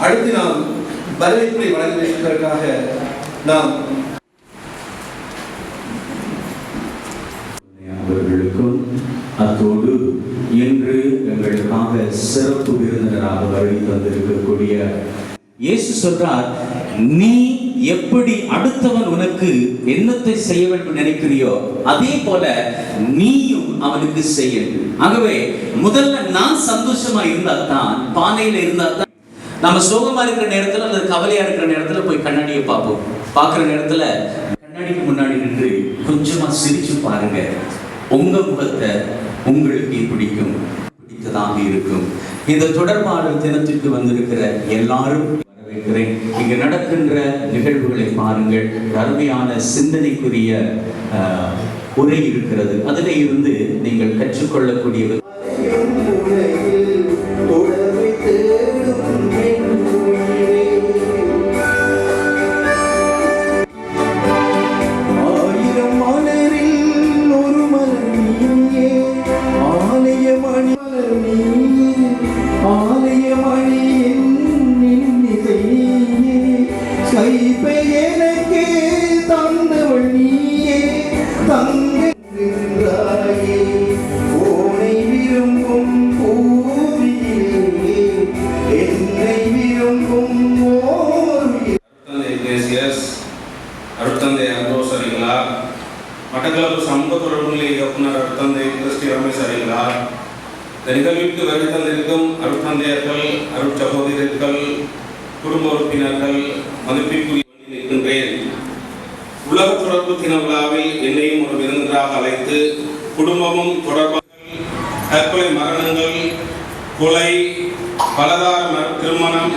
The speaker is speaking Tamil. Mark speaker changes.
Speaker 1: அடுத்து நாம்
Speaker 2: அவர்களுக்கும் அத்தோடு இன்று எங்களுக்காக சிறப்பு விருந்தினராக வருகை தந்திருக்கக்கூடிய இயேசு சொல்றார் நீ எப்படி அடுத்தவன் உனக்கு என்னத்தை செய்ய வேண்டும் நினைக்கிறியோ அதே போல நீயும் அவனுக்கு செய்ய ஆகவே முதல்ல நான் சந்தோஷமா இருந்தால்தான் பானையில இருந்தால்தான் நம்ம சோகமா இருக்கிற நேரத்துல அல்லது கவலையா இருக்கிற நேரத்துல போய் கண்ணாடியை பார்ப்போம். பார்க்கிற நேரத்துல கண்ணாடிக்கு முன்னாடி நின்று கொஞ்சமா சிரிச்சு பாருங்க. உங்க முகத்தை உங்களுக்கு பிடிக்கும். பிடித்ததாக இருக்கும். இந்த தொடர்பாடல் தினத்திற்கு வந்திருக்கிற எல்லாரும் வரவேற்கிறேன். இங்கு நடக்கின்ற நிகழ்வுகளை பாருங்கள். அருமையான சிந்தனைக்குரிய உரை இருக்கிறது. அதில் இருந்து நீங்கள்
Speaker 3: கற்றுக்கொள்ளக்கூடிய
Speaker 4: அருட்தந்தை அந்தோஸ் அடிகளார் மட்டக்களப்பு சமூக தொடர்புகளை இயக்குனர் அருட்தந்தை கிறிஸ்டி ரமேஷ் அடிகளார் நிகழ்விற்கு வருகை தந்திருக்கும் அருட்தந்தையர்கள் அருட்சகோதரர்கள் குடும்ப உறுப்பினர்கள் மதிப்பிற்குரிய நிற்கின்றேன் உலக தொடர்பு தின விழாவில் என்னையும் ஒரு விருந்தினராக அழைத்து குடும்பமும் தொடர்பாக தற்கொலை மரணங்கள் கொலை பலதார திருமணம்